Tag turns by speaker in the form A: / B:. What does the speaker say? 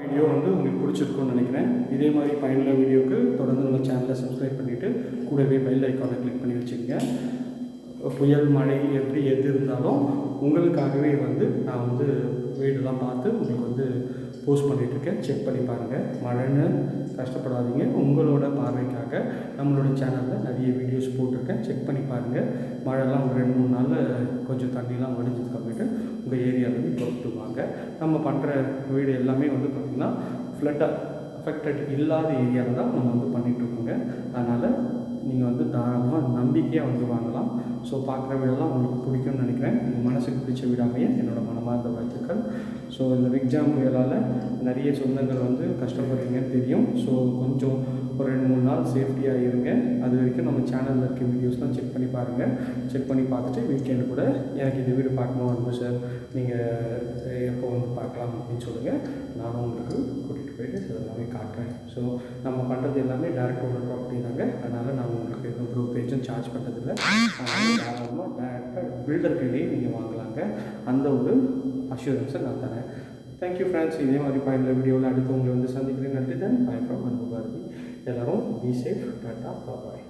A: Video வந்து உங்களுக்கு பிடிச்சிருக்கும்னு நினைக்கிறேன். இதே மாதிரி பயனுள்ள வீடியோக்கு தொடர்ந்து நம்ம சேனலை சப்ஸ்கிரைப் பண்ணிவிட்டு கூடவே பெல் ஐக்கானை கிளிக் பண்ணி வச்சுக்கோங்க. புயல் மழை எப்படி எது இருந்தாலும் உங்களுக்காகவே வந்து நான் வந்து வீடெல்லாம் பார்த்து உங்களுக்கு வந்து போஸ்ட் பண்ணிகிட்ருக்கேன் செக் பண்ணி பாருங்கள் மழைன்னு கஷ்டப்படாதீங்க. உங்களோட பார்வைக்காக நம்மளோட சேனலில் நிறைய வீடியோஸ் போட்டிருக்கேன். செக் பண்ணி பாருங்கள் மழைலாம் ஒரு ரெண்டு மூணு நாளில் கொஞ்சம் தண்ணிலாம் வடிஞ்சதுக்கு அப்புறமேட்டு உங்கள் ஏரியாவிலேருந்து கொண்டு வாங்க. நம்ம பண்ணுற வீடு எல்லாமே வந்து பார்த்திங்கன்னா ஃப்ளட்டாக அஃபெக்டட் இல்லாத ஏரியாவில் தான் நம்ம வந்து பண்ணிகிட்ருக்கோங்க அதனால் நீங்கள் வந்து தாராளமாக நம்பிக்கையாக வந்து வாங்கலாம். ஸோ பார்க்குற வீடெல்லாம் உங்களுக்கு பிடிக்கும்னு நினைக்கிறேன். உங்கள் மனசுக்கு பிடிச்ச வீடாமையே என்னோடய மனமார்ந்த வாழ்த்துக்கள். ஸோ இந்த எக்ஸாம் புயலால் நிறைய சொந்தங்கள் வந்து கஷ்டப்படுறீங்கன்னு தெரியும். ஸோ கொஞ்சம் ஒரு ரெண்டு மூணு நாள் சேஃப்டியாக இருங்க. அது வரைக்கும் நம்ம சேனலில் இருக்க வீடியோஸ்லாம் செக் பண்ணி பாருங்கள் செக் பண்ணி பார்த்துட்டு வீக்கெண்டு கூட எனக்கு இந்த வீடு பார்க்கணும் வந்து சார் நீங்கள் எப்போ வந்து பார்க்கலாம் அப்படின்னு சொல்லுங்கள் நானும் உங்களுக்கு கூட்டிகிட்டு போயிட்டு எல்லாமே காட்டுறேன். ஸோ நம்ம பண்ணுறது எல்லாமே டேரக்ட் ஓனர் ப்ராப்பர்ட்டி தாங்க. அதனால் நான் உங்களுக்கு எதுவும் ப்ரோக்கரேஜும் சார்ஜ் பண்ணுறதில்ல அதனால் தாராளமாக டேரெக்டாக பில்டர் கையிலேயே நீங்கள் வாங்கலாங்க. அந்த ஒரு அஷூரன்ஸை நான் தரேன். தேங்க்யூ ஃப்ரெண்ட்ஸ் இதே மாதிரி பயனுள்ள வீடியோவில் அடுத்து உங்களை வந்து சந்திக்கிறேன். நன்றி தான் பாய் ஃப்ரம் அன்பு எல்லோரும் பி சேஃப் டாட்டா பாய்